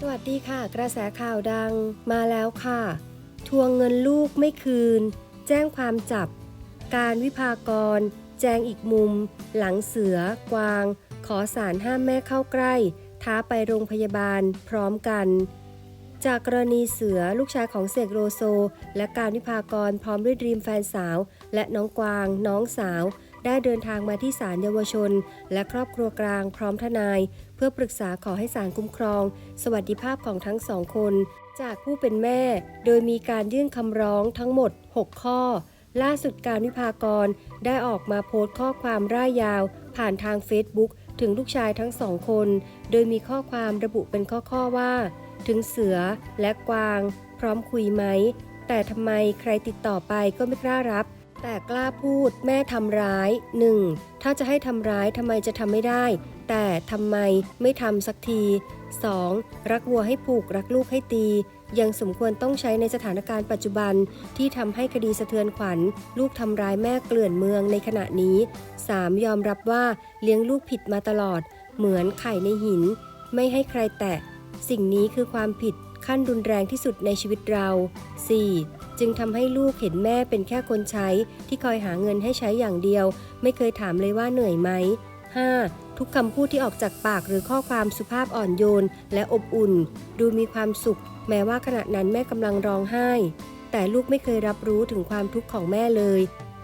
สวัสดีค่ะ กระแสข่าวดังมาแล้วค่ะ ทวงเงินลูกไม่คืน แจ้งความจับ การวิพากร แจงอีกมุม หลังเสือ กวาง ขอสารห้ามแม่เข้าใกล้ ท้าไปโรงพยาบาลพร้อมกัน จากกรณีเสือลูกชายของเสกโรโซ และการวิพากรพร้อมด้วยดรีมแฟนสาว และน้องกวาง น้องสาว ได้เดินทางมาที่ศาลเยาวชน และครอบครัวกลางพร้อมทนาย เพื่อปรึกษาขอให้ศาลคุ้มครอง สวัสดิภาพของทั้งสองคน จากผู้เป็นแม่ โดยมีการยื่นคำร้องทั้งหมด 6 ข้อ ล่าสุดการวิพากรได้ออกมาโพสต์ข้อความร่ายยาว ผ่านทาง Facebook ถึงลูกชายทั้งสองคน โดยมีข้อความระบุเป็นข้อๆว่า ถึงเสือและกวาง พร้อมคุยไหม แต่ทำไมใครติดต่อไปก็ไม่กล้ารับ แต่กล้าพูดแม่ทำร้าย 1. ถ้าจะให้ทำร้ายทำไมจะทำไม่ได้ แต่ทำไมไม่ทำสักที 2. รักวัวให้ผูกรักลูกให้ตี ยังสมควรต้องใช้ในสถานการณ์ปัจจุบันที่ทำให้คดีสะเทือนขวัญ ลูกทำร้ายแม่เกลื่อนเมืองในขณะนี้ 3. ยอมรับว่าเลี้ยงลูกผิดมาตลอด เหมือนไข่ในหิน ไม่ให้ใครแตะ สิ่งนี้คือความผิด ขั้นรุนแรงที่สุดในชีวิตเรา 4. จึงทำให้ลูกเห็นแม่เป็นแค่คนใช้ที่คอยหาเงินให้ใช้อย่างเดียว ไม่เคยถามเลยว่าเหนื่อยไหม 5. ทุกคำพูดที่ออกจากปากหรือข้อความสุภาพอ่อนโยน และอบอุ่น ดูมีความสุข แม้ว่าขณะนั้นแม่กำลังร้องไห้ แต่ลูกไม่เคยรับรู้ถึงความทุกข์ของแม่เลย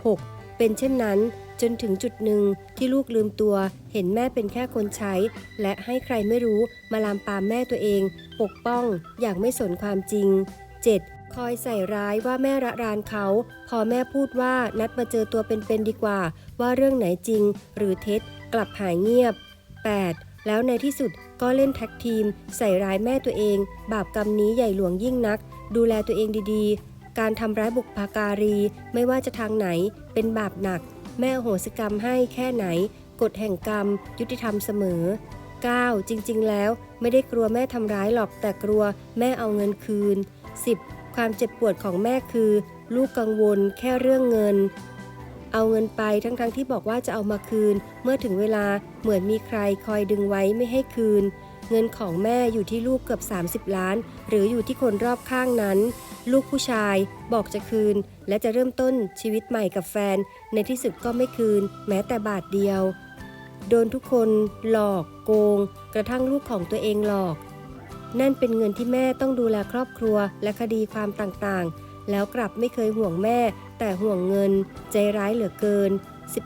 6. เป็นเช่นนั้น จนถึงจุดหนึ่งที่ลูกลืมตัว เห็นแม่เป็นแค่คนใช้ และให้ใครไม่รู้มาลามปามแม่ตัวเอง ปกป้องอย่างไม่สนความจริง 7. คอยใส่ร้ายว่าแม่ระรานเขา พอแม่พูดว่านัดมาเจอตัวเป็นๆดีกว่า ว่าเรื่องไหนจริง หรือเท็จกลับหายเงียบ 8. แล้วในที่สุดก็เล่นแท็กทีม ใส่ร้ายแม่ตัวเอง บาปกรรมนี้ใหญ่หลวงยิ่งนัก ดูแลตัวเองดีๆ การทำร้ายบุพการี ไม่ว่าจะทางไหนเป็นบาปหนัก แม่โหสิกรรมให้แค่ไหน กฎแห่งกรรม ยุติธรรมเสมอ 9. จริง ๆ แล้วไม่ได้กลัวแม่ทำร้ายหรอกแต่กลัวแม่เอาเงินคืน 10. ความเจ็บปวดของแม่คือ ลูกกังวลแค่เรื่องเงิน เอาเงินไปทั้งๆทที่บอกว่าจะเอามาคืน เมื่อถึงเวลาเหมือนมีใครคอยดึงไว้ไม่ให้คืน เงินของแม่อยู่ที่ลูกเกือบ 30 ล้าน หรืออยู่ที่คนรอบข้างนั้น ลูกผู้ชายบอกจะคืน และจะเริ่มต้นชีวิตใหม่กับแฟน ในที่สุดก็ไม่คืน แม้แต่บาทเดียว โดนทุกคนหลอกโกง กระทั่งลูกของตัวเองหลอก นั่นเป็นเงินที่แม่ต้องดูแลครอบครัวและคดีความต่างๆ แล้วกลับไม่เคยห่วงแม่ แต่ห่วงเงิน ใจร้ายเหลือเกิน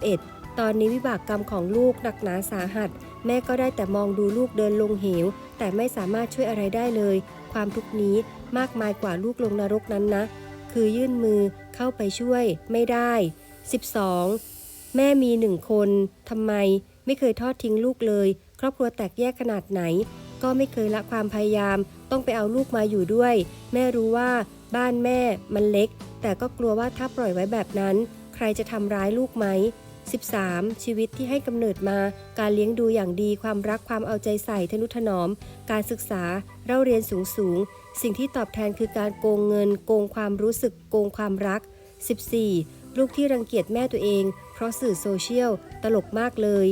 11. ตอนนี้วิบากกรรมของลูกหนักหนาสาหัส แม่ก็ได้แต่มองดูลูกเดินลงเหว แต่ไม่สามารถช่วยอะไรได้เลย ความทุกข์นี้มากมายกว่าลูกลงนรกนั้นนะ คือยื่นมือเข้าไปช่วยไม่ได้ 12. แม่มีหนึ่งคนทำไม ไม่เคยทอดทิ้งลูกเลย ครอบครัวแตกแยกขนาดไหน ก็ไม่เคยละความพยายาม ต้องไปเอาลูกมาอยู่ด้วย แม่รู้ว่าบ้านแม่มันเล็ก แต่ก็กลัวว่าถ้าปล่อยไว้แบบนั้น ใครจะทำร้ายลูกไหม 13. ชีวิตที่ให้กำเนิดมา การเลี้ยงดูอย่างดี ความรัก ความเอาใจใส่ ทนุถนอม การศึกษา เล่าเรียนสูงสูง สิ่งที่ตอบแทนคือการโกงเงิน โกงความรู้สึก โกงความรัก 14. ลูกที่รังเกียจแม่ตัวเอง เพราะสื่อโซเชียล ตลกมากเลย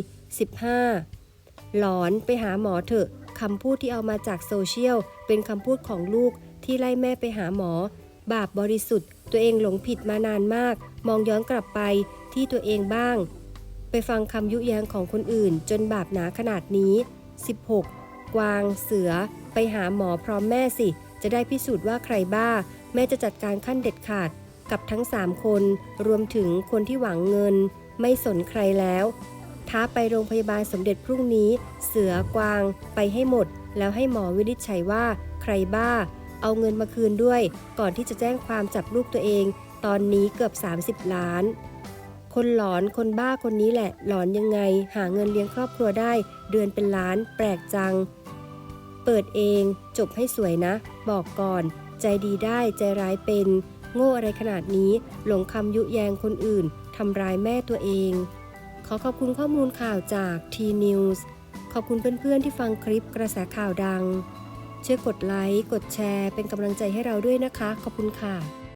15. หลอนไปหาหมอเถอะ คำพูดที่เอามาจากโซเชียล เป็นคำพูดของลูกที่ไล่แม่ไปหาหมอ บาปบริสุทธิ์ ตัวเองหลงผิดมานานมาก มองย้อนกลับไป ที่ตัวเองบ้าง ไปฟังคำยุแยงของคนอื่น จนบาปหนาขนาดนี้ 16. กวางเสือ ไปหาหมอพร้อมแม่สิ จะได้พิสูจน์ว่าใครบ้า แม่จะจัดการขั้นเด็ดขาดกับทั้ง 3 คน รวมถึงคนที่หวังเงิน ไม่สนใครแล้ว ท้าไปโรงพยาบาลสมเด็จพรุ่งนี้ เสือกวางไปให้หมด แล้วให้หมอวินิจฉัยว่าใครบ้า เอาเงินมาคืนด้วย ก่อนที่จะแจ้งความจับลูกตัวเอง ตอนนี้เกือบ 30 ล้าน คนหลอนคนบ้าคนนี้แหละ หลอนยังไง หาเงินเลี้ยงครอบครัวได้ เดือนเป็นล้าน แปลกจัง เปิดเอง จบให้สวยนะ บอกก่อน ใจดีได้ใจร้ายเป็น โง่อะไรขนาดนี้ หลงคำยุแยงคนอื่นทำร้ายแม่ตัวเอง ขอขอบคุณข้อมูลข่าวจาก T News ขอบคุณเพื่อนๆที่ฟังคลิปกระแสข่าวดัง ช่วยกดไลค์ กดแชร์ เป็นกำลังใจให้เราด้วยนะคะ ขอบคุณค่ะ